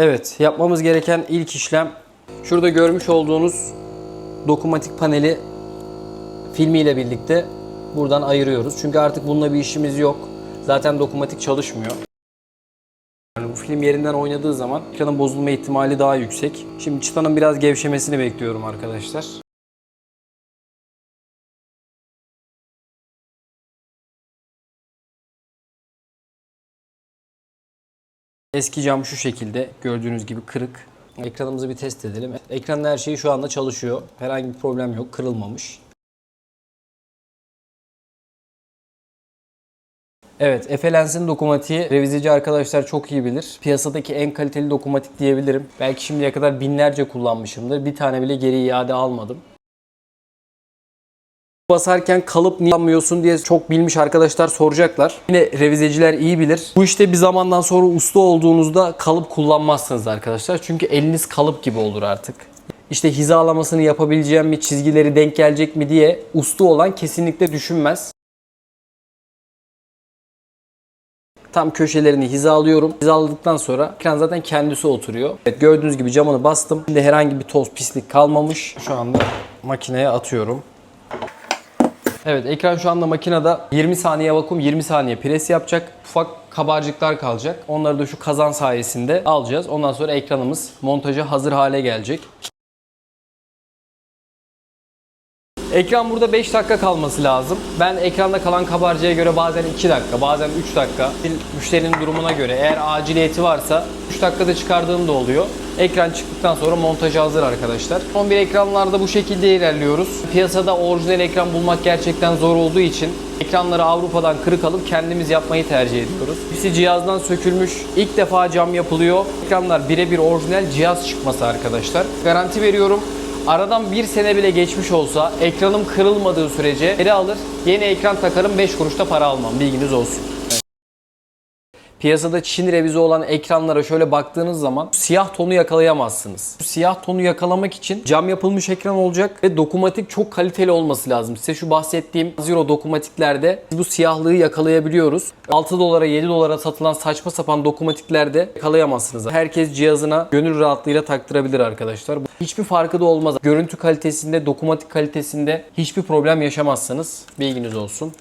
Evet, yapmamız gereken ilk işlem şurada görmüş olduğunuz dokunmatik paneli filmiyle birlikte buradan ayırıyoruz. Çünkü artık bununla bir işimiz yok. Zaten dokunmatik çalışmıyor. Yani bu film yerinden oynadığı zaman ekranın bozulma ihtimali daha yüksek. Şimdi çıtanın biraz gevşemesini bekliyorum arkadaşlar. Eski cam şu şekilde gördüğünüz gibi kırık. Ekranımızı bir test edelim. Ekranın her şeyi şu anda çalışıyor. Herhangi bir problem yok. Kırılmamış. Evet, Efe Lens'in dokunmatiği revizeci arkadaşlar çok iyi bilir. Piyasadaki en kaliteli dokunmatik diyebilirim. Belki şimdiye kadar binlerce kullanmışımdır. Bir tane bile geri iade almadım. Basarken kalıp niye almıyorsun diye çok bilmiş arkadaşlar soracaklar. Yine revizeciler iyi bilir. Bu işte bir zamandan sonra usta olduğunuzda kalıp kullanmazsınız arkadaşlar. Çünkü eliniz kalıp gibi olur artık. İşte hizalamasını yapabileceğim mi, çizgileri denk gelecek mi diye usta olan kesinlikle düşünmez. Tam köşelerini hizalıyorum. Hizaladıktan sonra ekran zaten kendisi oturuyor. Evet gördüğünüz gibi camını bastım. Şimdi herhangi bir toz pislik kalmamış. Şu anda makineye atıyorum. Evet ekran şu anda makinede 20 saniye vakum 20 saniye pres yapacak. Ufak kabarcıklar kalacak. Onları da şu kazan sayesinde alacağız. Ondan sonra ekranımız montaja hazır hale gelecek. Ekran burada 5 dakika kalması lazım. Ben ekranda kalan kabarcığa göre bazen 2 dakika, bazen 3 dakika. Müşterinin durumuna göre eğer aciliyeti varsa 3 dakikada çıkardığım da oluyor. Ekran çıktıktan sonra montaja hazır arkadaşlar. Son bir ekranlarda bu şekilde ilerliyoruz. Piyasada orijinal ekran bulmak gerçekten zor olduğu için ekranları Avrupa'dan kırık alıp kendimiz yapmayı tercih ediyoruz. Birisi cihazdan sökülmüş. İlk defa cam yapılıyor. Ekranlar birebir orijinal cihaz çıkması arkadaşlar. Garanti veriyorum. Aradan bir sene bile geçmiş olsa ekranım kırılmadığı sürece geri alır yeni ekran takarım 5 kuruşta para almam bilginiz olsun. Piyasada Çin revize olan ekranlara şöyle baktığınız zaman siyah tonu yakalayamazsınız. Siyah tonu yakalamak için cam yapılmış ekran olacak ve dokunmatik çok kaliteli olması lazım. Size şu bahsettiğim Zero dokunmatiklerde biz bu siyahlığı yakalayabiliyoruz. 6 dolara 7 dolara satılan saçma sapan dokunmatiklerde yakalayamazsınız. Herkes cihazına gönül rahatlığıyla taktırabilir arkadaşlar. Hiçbir farkı da olmaz. Görüntü kalitesinde, dokunmatik kalitesinde hiçbir problem yaşamazsınız. Bilginiz olsun.